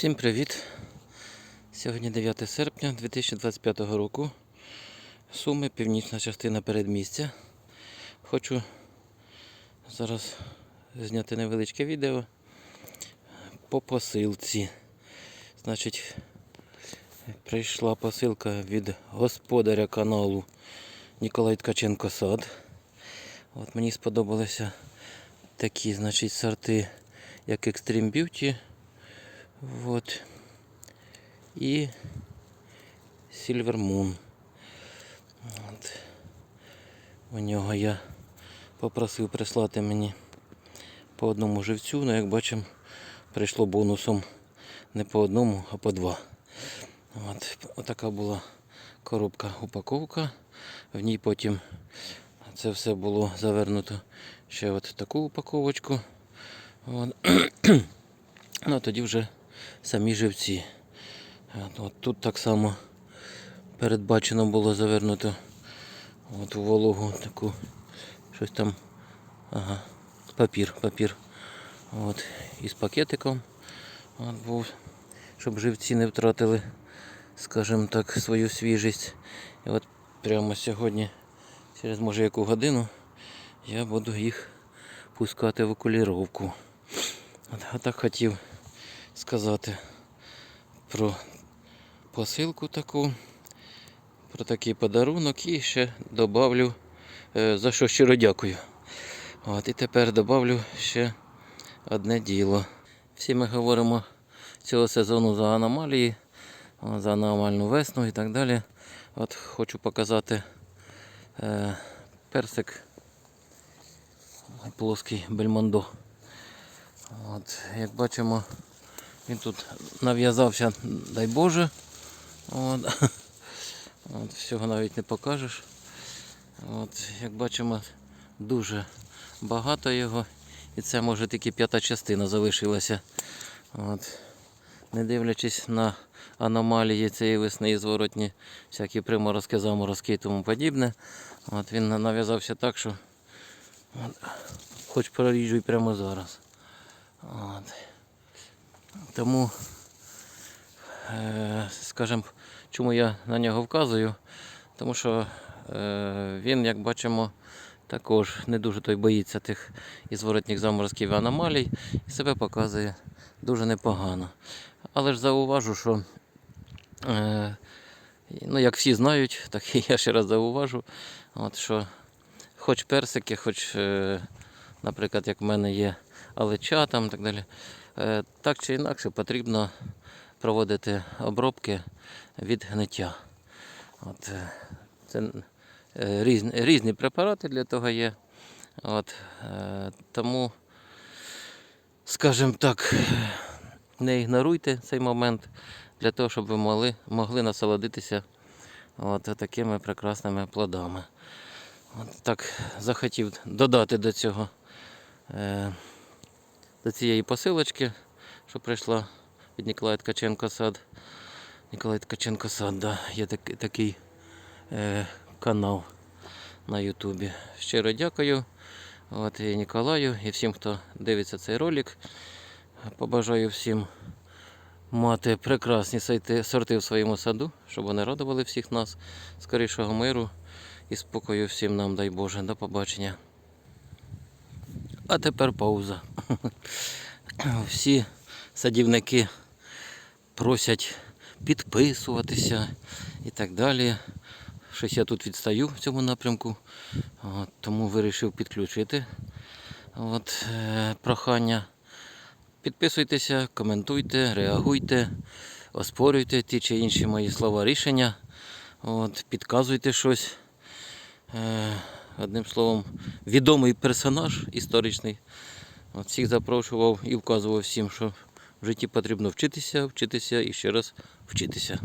Всім привіт! Сьогодні 9 серпня 2025 року. Суми, північна частина передмістя. Хочу зараз зняти невеличке відео по посилці. Значить, прийшла посилка від господаря каналу Ніколай Ткаченко Сад. От мені сподобалися такі, значить, сорти, як Extreme Beauty. Вот. І Silver Moon. От. У нього я попросив прислати мені по одному живцю, але як бачимо, прийшло бонусом не по одному, а по два. От. Отака була коробка упаковка. В ній потім це все було завернуто ще от таку упаковочку. От. Ну, а тоді вже самі живці. От, тут так само передбачено було завернуто от у вологу таку щось там. Ага, папір, папір. От, із пакетиком. От був, щоб живці не втратили, скажімо так, свою свіжість. І от прямо сьогодні, через може яку годину, я буду їх пускати в окуліровку. От, а так хотів сказати про посилку таку, про такий подарунок і ще добавлю, е, за що щиро дякую. От, і тепер добавлю ще одне діло. Всі ми говоримо цього сезону за аномалії, за аномальну весну і так далі. От хочу показати е, персик плоский бельмондо. От, як бачимо, він тут нав'язався, дай Боже. От. От, всього навіть не покажеш. От, як бачимо, дуже багато його. І це може тільки п'ята частина залишилася. От. Не дивлячись на аномалії цієї весни і зворотні, всякі приморозки, заморозки і тому подібне. От, він нав'язався так, що от, хоч проріжу і прямо зараз. От. Тому, е, скажімо, чому я на нього вказую? Тому що е, він, як бачимо, також не дуже той боїться тих і зворотніх заморозків і аномалій і себе показує дуже непогано. Але ж зауважу, що е, ну, як всі знають, так і я ще раз зауважу, от, що хоч персики, хоч, наприклад, як в мене є алеча там і так далі. Е, Так чи інакше потрібно проводити обробки від гниття. От, е, це е, різні, різні препарати для того є. От, тому, скажімо так, не ігноруйте цей момент для того, щоб ви могли, могли насолодитися от, такими прекрасними плодами. От, так захотів додати до цього. До цієї посилочки, що прийшла від Ніколая Ткаченко сад. Ніколай Ткаченко сад, да, є такий, такий е, канал на Ютубі. Щиро дякую. От, і Ніколаю, і всім, хто дивиться цей ролик. Побажаю всім мати прекрасні сорти в своєму саду, щоб вони радували всіх нас. Скорішого миру і спокою всім нам, дай Боже. До побачення. А тепер пауза. Всі садівники просять підписуватися і так далі. Щось я тут відстаю в цьому напрямку, от, тому вирішив підключити от, е, прохання. Підписуйтеся, коментуйте, реагуйте, оспорюйте ті чи інші мої слова рішення, от, підказуйте щось. Е, Одним словом, відомий персонаж історичний. От всіх запрошував і вказував всім, що в житті потрібно вчитися, вчитися і ще раз вчитися.